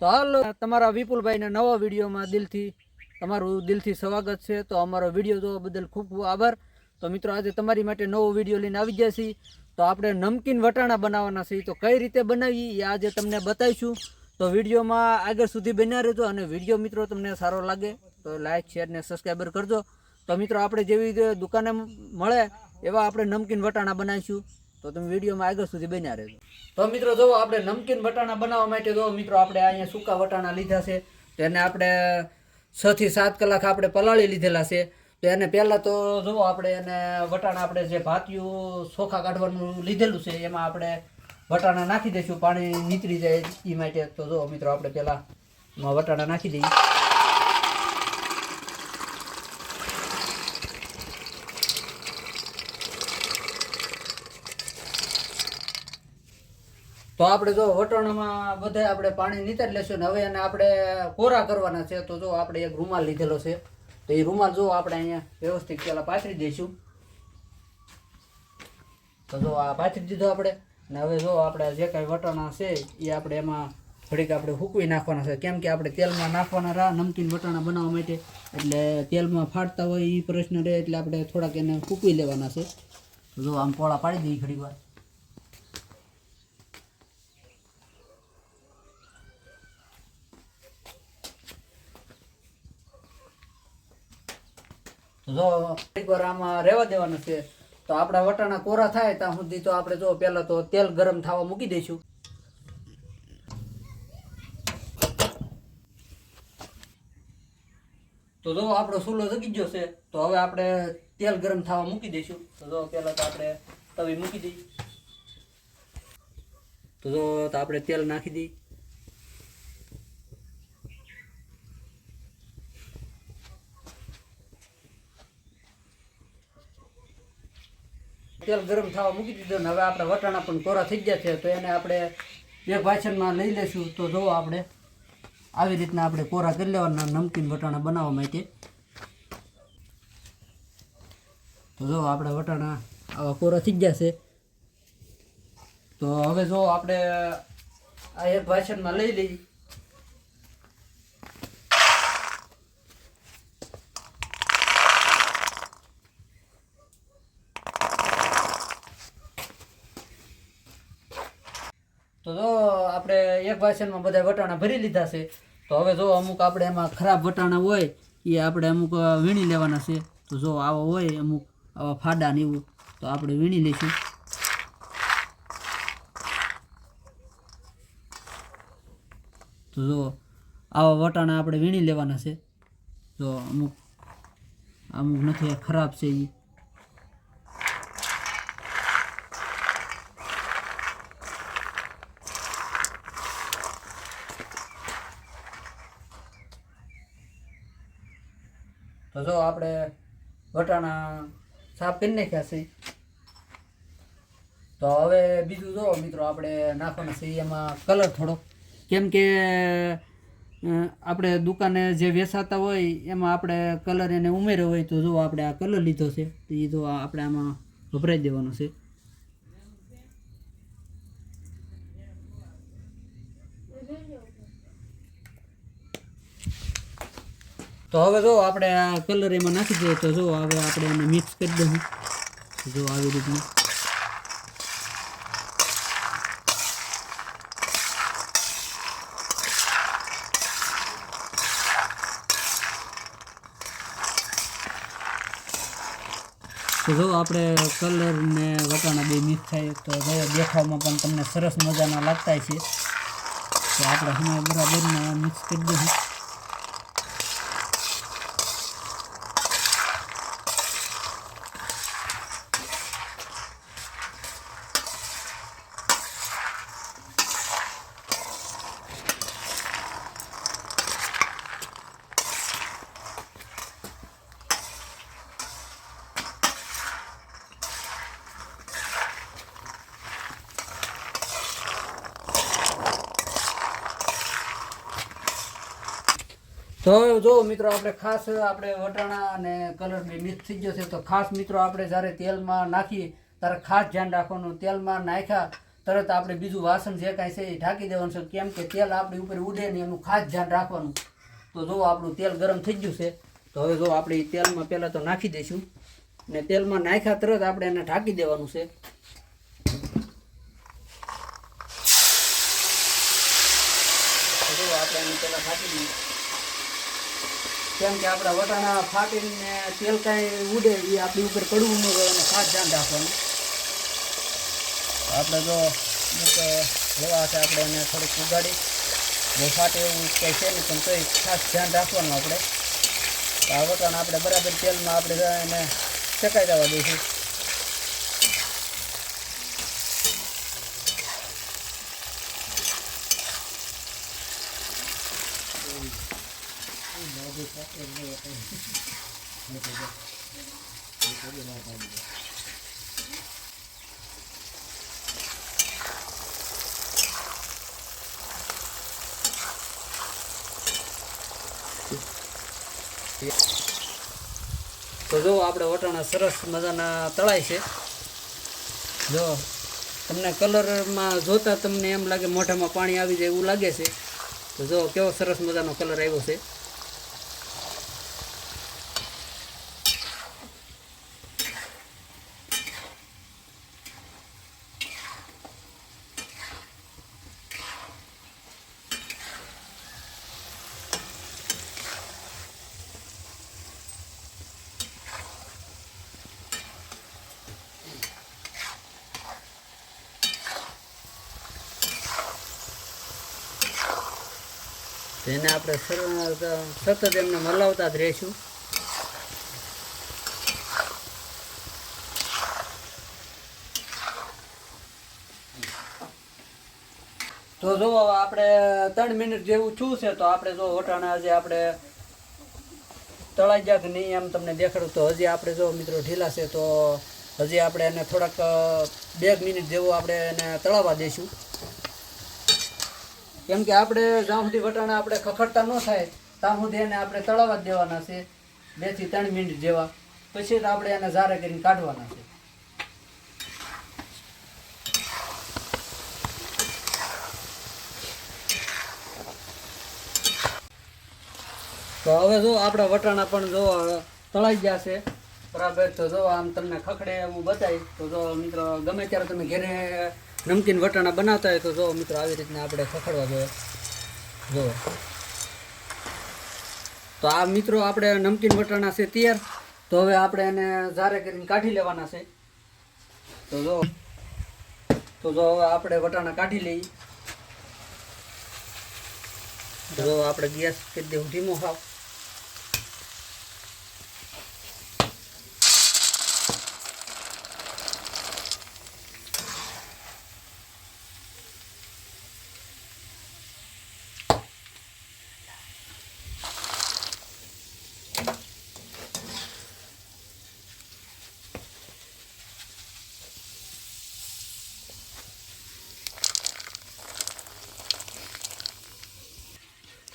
તો હાલો, તમારા વિપુલભાઈના નવા વિડીયોમાં દિલથી, તમારું દિલથી સ્વાગત છે. તો અમારો વીડિયો જોવા બદલ ખૂબ ખૂબ આભાર. તો મિત્રો, આજે તમારી માટે નવો વીડિયો લઈને આવી ગયા છીએ. તો આપણે નમકીન વટાણા બનાવવાના છીએ. તો કઈ રીતે બનાવી એ આજે તમને બતાવીશું. તો વિડીયોમાં આગળ સુધી બન્યા રહેજો અને વીડિયો મિત્રો તમને સારો લાગે તો લાઇક શેર ને સબસ્ક્રાઈબર કરજો. તો મિત્રો, આપણે જેવી દુકાને મળે એવા આપણે નમકીન વટાણા બનાવીશું. તો તમે વિડીયોમાં આગળ સુધી બન્યા રહેજો. તો મિત્રો, જો આપણે નમકીન વટાણા બનાવવા માટે જો મિત્રો આપણે અહીંયા સૂકા વટાણા લીધા છે, તો એને આપણે છ થી સાત કલાક આપણે પલાળી લીધેલા છે. તો એને પહેલાં તો જુઓ આપણે એને વટાણા આપણે જે ભાતિયું ચોખા કાઢવાનું લીધેલું છે, એમાં આપણે વટાણા નાખી દઈશું, પાણી નીતરી જાય એ માટે. તો જો મિત્રો, આપણે પહેલાં વટાણા નાખી દઈએ. તો આપણે જો વટાણામાં બધે આપણે પાણી નીતર લેશું ને હવે એને આપણે કોરા કરવાના છે. તો જો આપણે એક રૂમાલ લીધેલો છે. તો એ રૂમાલ જો આપણે અહીંયા વ્યવસ્થિત પહેલાં પાથરી દઈશું. તો જો આ પાથરી દીધો આપણે. ને હવે જો આપણે જે કાંઈ વટાણા છે એ આપણે એમાં થોડીક આપણે હૂકવી નાખવાના છે. કેમ કે આપણે તેલમાં નાખવાના રા નમકીન વટાણા બનાવવા માટે. એટલે તેલમાં ફાટતા હોય એ પ્રશ્ન રહે એટલે આપણે થોડાક એને હૂકવી લેવાના છે. જો આમ પોળા પાડી દઈએ ઘડી વાર. જો આમાં રહેવા દેવાના છે, તો આપણા વટાણા કોરા થાય ત્યાં સુધી તો આપણે જો પહેલાં તો તેલ ગરમ થવા મૂકી દઈશું. તો જો આપણો સૂલો જગી ગયો છે, તો હવે આપણે તેલ ગરમ થવા મૂકી દઈશું. તો જો પહેલાં તો આપણે તવી મૂકી દઈએ તો જો આપણે તેલ નાખી દઈએ તેલ ગરમ થવા મૂકી દીધું ને હવે આપણે વટાણા પણ કોરા થઈ ગયા છે, તો એને આપણે એક વાસણમાં લઈ લઈશું. તો જો આપણે આવી રીતના આપણે કોરા કરી લેવાના નમકીન વટાણા બનાવવા માટે. તો જો આપણે વટાણા આવા કોરા થઈ ગયા છે. તો હવે જો આપણે આ એક વાસણમાં લઈ લઈએ. તો જો આપણે એક વાસણમાં બધા વટાણા ભરી લીધા છે, તો હવે જો અમુક આપણે એમાં ખરાબ વટાણા હોય, એ આપણે અમુક વીણી લેવાના છે. તો જો આવો હોય અમુક આવા ફાડા ને એવું, તો આપણે વીણી લઈશું. તો જો આવા વટાણા આપણે વીણી લેવાના છે. જો અમુક અમુક નથી, ખરાબ છે એ તો જો આપણે વટાણા સાફ કરી નાખ્યા છે. તો હવે બીજું જો મિત્રો આપણે નાખવાના છે એમાં કલર થોડો. કેમ કે આપણે દુકાને જે વેચાતા હોય એમાં આપણે કલર એને ઉમેર્યો હોય તો જો આપણે આ કલર લીધો છે. તો એ જો આપણે આમાં વપરાઈ દેવાનો છે. તો હવે જો આપણે આ કલર એમાં નાખી દઈએ તો જો હવે આપણે એને મિક્સ કરી દઉં જો આવી રીતનું. તો જો આપણે કલર ને વટાણા બે મિક્સ થાય, તો જો દેખાવમાં પણ તમને સરસ મજાના લાગતા છે તો આપણે હમણાં બરાબરના મિક્સ કરી દઈશું તો જો મિત્રો, આપણે ખાસ આપણે વટાણા અને કલર બી મિક્સ થઈ ગયો છે, તો ખાસ મિત્રો આપણે જ્યારે તેલમાં નાખીએ, ત્યારે ખાસ ધ્યાન રાખવાનું. તેલમાં નાખ્યા તરત આપણે બીજું વાસણ જે કાંઈ છે એ ઢાંકી દેવાનું છે, કેમ કે તેલ આપણી ઉપર ઉડે નહીં એનું ખાસ ધ્યાન રાખવાનું. તો જો આપણું તેલ ગરમ થઈ ગયું છે, તો હવે જો આપણે તેલમાં પહેલાં તો નાખી દઈશું. ને તેલમાં નાખ્યા તરત આપણે એને ઢાંકી દેવાનું છે તો જો આપણે એને પહેલાં ઢાંકી દઈએ કેમ કે આપણા વટાણા ફાટીને તેલ કાંઈ ઉડે એ આપણી ઉપર કડવું ન હોય અને ખાસ ધ્યાન રાખવાનું. આપણે જો અમુક લેવા છે આપણે એને થોડીક ઉગાડી. બહુ ફાટે એવું કંઈ છે નહીં, પણ તોય ખાસ ધ્યાન રાખવાનું આપણે. આ વટાણા આપણે બરાબર તેલમાં આપણે એને શેકાઈ દેવા દઈશું. તો જો આપણે વટાણા સરસ મજાના તળાય છે. જો તમને કલરમાં જોતા તમને એમ લાગે મોઢામાં પાણી આવી જાય એવું લાગે છે. તો જો કેવો સરસ મજાનો કલર આવ્યો છે. એને આપણે સતત એમને મલાવતા જ રહીશું. તો જો આપણે ત્રણ મિનિટ જેવું છું છે, તો આપણે જો વટાણા આજે આપણે તળાઈ ગયા કે નહીં એમ તમને દેખાડું. તો હજી આપણે જો મિત્રો ઢીલા છે, તો હજી આપણે એને થોડાક બે મિનિટ જેવું આપણે એને તળાવવા દઈશું. કેમ કે આપણે જ્યાં સુધી વટાણા આપણે ખખડતા ન થાય, ત્યાં સુધી એને આપણે તળાવવા દેવાના છે. બેથી ત્રણ મિનિટ જેવા. પછી આપણે એને ઝારે કરીને કાઢવાના છે. તો હવે જો આપણા વટાણા પણ જો તળાઈ ગયા છે. બરાબર? તો જો આમ તમને ખખડે હું બતાવીશ તો જો મિત્રો, ગમે ત્યારે તમે ઘરે નમકીન વટાણા બનાવતા હોય તો જો મિત્રો આવી રીતના આપણે ખખડવા જોઈએ. જો. તો આ મિત્રો આપણે નમકીન વટાણા છે તૈયાર. તો હવે આપણે એને ઝારે કરીને કાઢી લેવાના છે. તો જો. તો જો હવે આપણે વટાણા કાઢી લઈએ. જો આપણે ગેસ કરી દેવું ધીમો ખાવ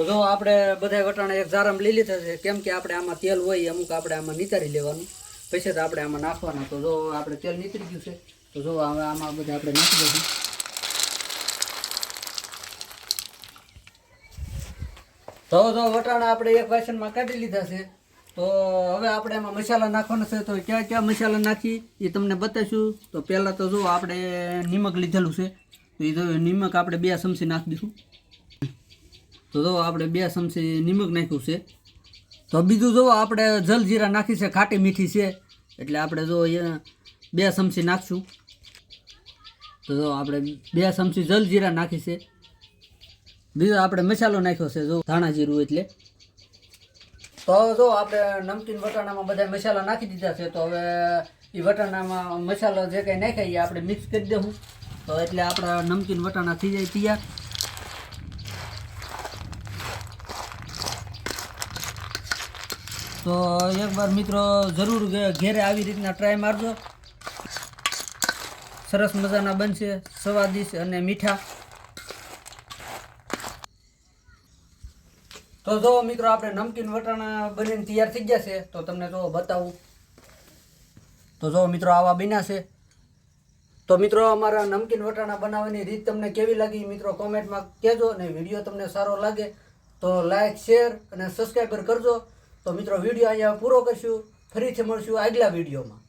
તો જો આપણે બધા વટાણા એક જારામાં લઈ લીધા છે, કેમ કે આપણે આમાં તેલ હોય, અમુક આપણે આમાં નીતારી લેવાનું. પછી તો આપણે આમાં નાખવાના. તો જો આપણે તેલ નીતરી ગયું છે, તો જો હવે આમાં બધા આપણે નાખી દઈશું. તો જો વટાણા આપણે એક વાસણમાં કાઢી લીધા છે, તો હવે આપણે એમાં મસાલા નાખવાનો છે, તો ક્યાં ક્યાં મસાલા નાખી એ તમને બતાવીશું. તો પહેલાં તો જો આપણે નિમક લીધેલું છે, તો એ જો નિમક આપણે બે ચમચી નાખી દઈશું. તો જો આપણે બે ચમચી નિમક નાખ્યું છે. તો બીજું જો આપણે જલજીરા નાખી છે, ખાટી મીઠી છે, એટલે આપણે જો બે ચમચી નાખશું. તો જો આપણે બે ચમચી જલજીરા નાખી છે. બીજો આપણે મસાલો નાખ્યો છે, જો ધાણા જીરું એટલે. તો હવે જો આપણે નમકીન વટાણામાં બધા મસાલા નાખી દીધા છે, તો હવે એ વટાણામાં મસાલો જે કંઈ નાખ્યા એ આપણે મિક્સ કરી દઉં તો એટલે આપણા નમકીન વટાણા થઈ જાય તૈયાર. તો એકવાર મિત્રો જરૂર ઘેરે આવી રીતના ટ્રાય મારજો. સરસ મજાના બનશે સ્વાદિષ્ટ અને મીઠા. તો જો મિત્રો આપણે નમકીન વટાણા બનીને તૈયાર થઈ ગયા છે, તો તમને જો બતાવું. તો જો મિત્રો આવા બન્યા છે. તો મિત્રો અમારા નમકીન વટાણા બનાવવાની રીત તમને કેવી લાગી મિત્રો કોમેન્ટમાં કહેજો અને વીડિયો તમને સારો લાગે તો લાઇક શેર અને સબસ્ક્રાઈબર કરજો. તો મિત્રો વીડિયો અહીંયા પૂરો કરશું. ફરીથી મળશું આગલા વિડીયોમાં.